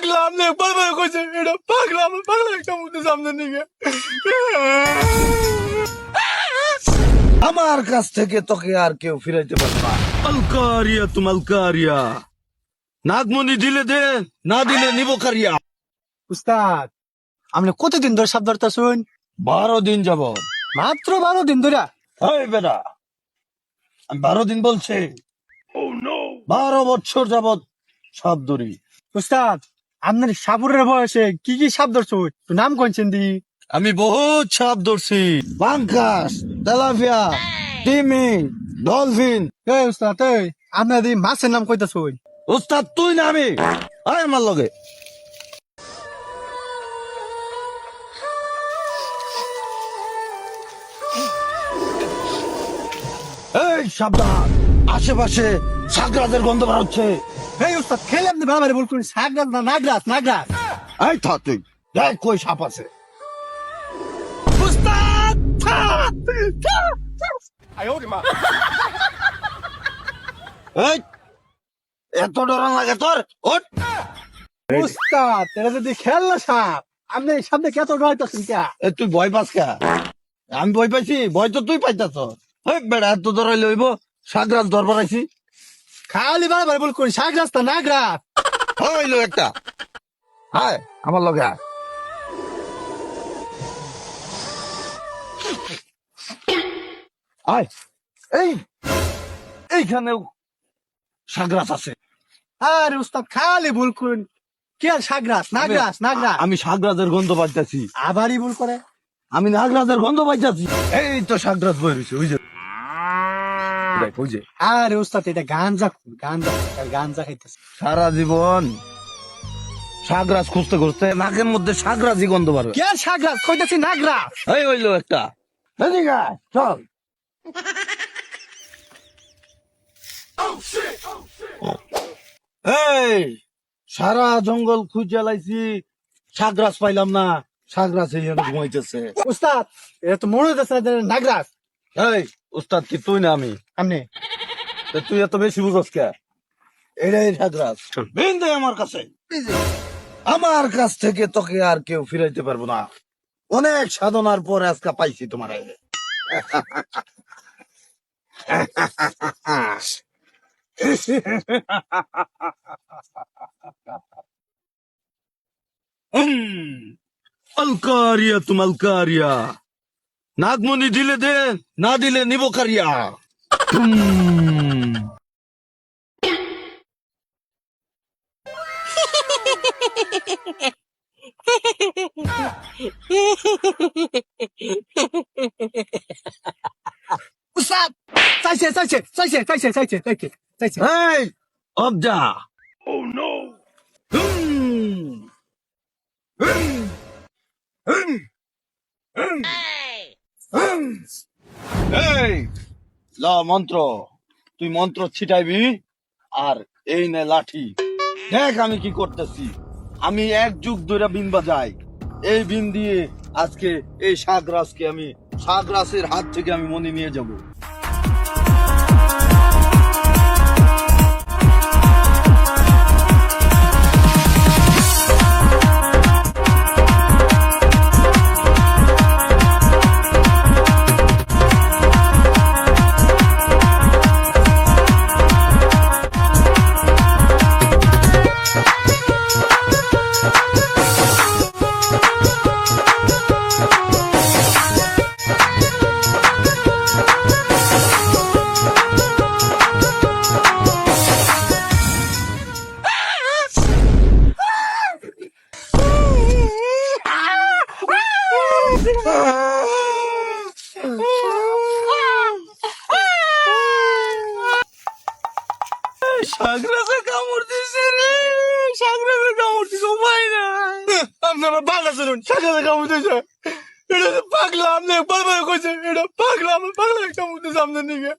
পাগলা আপনি বারবার কইছে এটা পাগলা আমি পাগলা একটা মুখে সামনে নিয়ে আমার কাছ থেকে তোকে আর কেউ ফিরাইতে পারবে না। আলকারিয়া তুম আলকারিয়া। নাগমণি দিলে দে না দিলে নিব কারিয়া। উস্তাদ আপনি কতদিন ধরে সাপ ধরতে শুন বারো দিন যাব মাত্র বারো দিন ধরে? বেটা আমি বারো দিন বলছি। বারো বছর যাবৎ সাপ ধরি উস্তাদ আপনার সাপুরের বয়সে কি কি সাপ ধরছো? তো নাম কোনছেন দি আমি বহুত সাপ ধরছি। বাঙ্কাস তেলাপিয়া টিমি ডলফিন। এই উস্তাদ এই আপনার এই মাছের নাম কইতা শুন ওস্তাদ তুই না আমি। আয় আমার লগে। এই সাবধান। আশেপাশে সাগরাদের গন্ধ বার হচ্ছে। এই উস্তাদ খেলে আপনি বারবার বলছেন সাগরাস না নাগরাস নাগরাস এই থা তুই। দেখ কই সাপ আছে? উস্তাদ এই এত ডরান লাগে তোর ওঠ। উস্তাদ এটা যদি খেলনা সাপ আপনি সামনে কত ডরাইতেছেন কে? এ তুই ভয় পাস কা? আমি ভয় পাইছি ভয় তো তুই পাইতাছ। বেড়া এত ধরাই লইব সাগরাজ দরবার আইছি। খালি বারবার বল কোন সাগরাস না নাগরাস হইল একটা। হায় আমার লগে আয়। আয় এই এইখানেও সাগরাস আছে। আরে উস্তাদ খালি ভুল করুন। কি আর সাগরাস? নাগরাস নাগরাস। আমি সাগরাজের গন্ধ পাইতাছি। আবারই ভুল করে। আমি নাগরাজের গন্ধ পাইতাছি। এই তো সাগরাজ বই রয়েছে ওই যে। দেখ, ওই যে। আরে উস্তাদ এটা গাঞ্জা গাঞ্জা গাঞ্জা খাইতেছে। সারা জীবন সাগরাজ খুঁজতে খুঁজতে নাকের মধ্যে সাগরাজি গন্ধ কি কইতেছি নাগরাস এই হইল একটা। এদিকে চল। এই সারা জঙ্গল খুঁজে লাইছি সাগরাজ পাইলাম না সাগরাজ এই ঘুমাইতেছে। উস্তাদ এটা তো মনে হইতেছে না যে নাগরাস এই উস্তাদ কি তুই না আমি? আপনি? তুই এত বেশি বুঝস কে? এটাই বিন্দু আমার কাছে। আমার কাছ থেকে তোকে আর কেউ ফিরাইতে পারব না। অনেক সাধনার পর আজকে পাইছি তোমার। আলকারিয়া তুম আলকারিয়া। নাগমণি দিলে দে না দিলে নিব কারিয়া। উস্তাদ চাইছে চাইছে চাইছে চাইছে চাইছে চাইছে চাইছে। এই অবজা এই, ল মন্ত্র, তুই মন্ত্র ছিটাইবি আর এই নে লাঠি। দেখ আমি কি করতেছি। আমি এক যুগ ধরে বিন বাজাই। এই বিন দিয়ে আজকে এই সাগরাজকে আমি, সাগরাসের হাত থেকে আমি মনে নিয়ে যাব। সাগরাসে কামড় দিছে রে। সাগরাসে কামড় দিছে, উপায় না আপনি আমার বাংলা শুনুন সাগরাসে কামড় দিয়েছে এটা তো পাগলা, আপনি বারবার কইছে এটা পাগলা আমি পাগলা একটা মুখে সামনে নিয়ে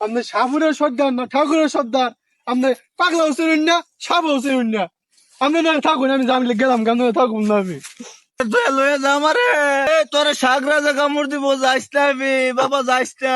আপনি সাপুরের সর্দার না, ঠাকুরের সর্দার। আপনি পাগলা হচ্ছেন না, সাপ হচ্ছেন না। না থাকুন, আমি জানলে গেলাম কেন, থাকুন না আমি। লয়ে যা আমারে। তোরে কামড় দিব, যাইস না আমি, বাবা যাইস না।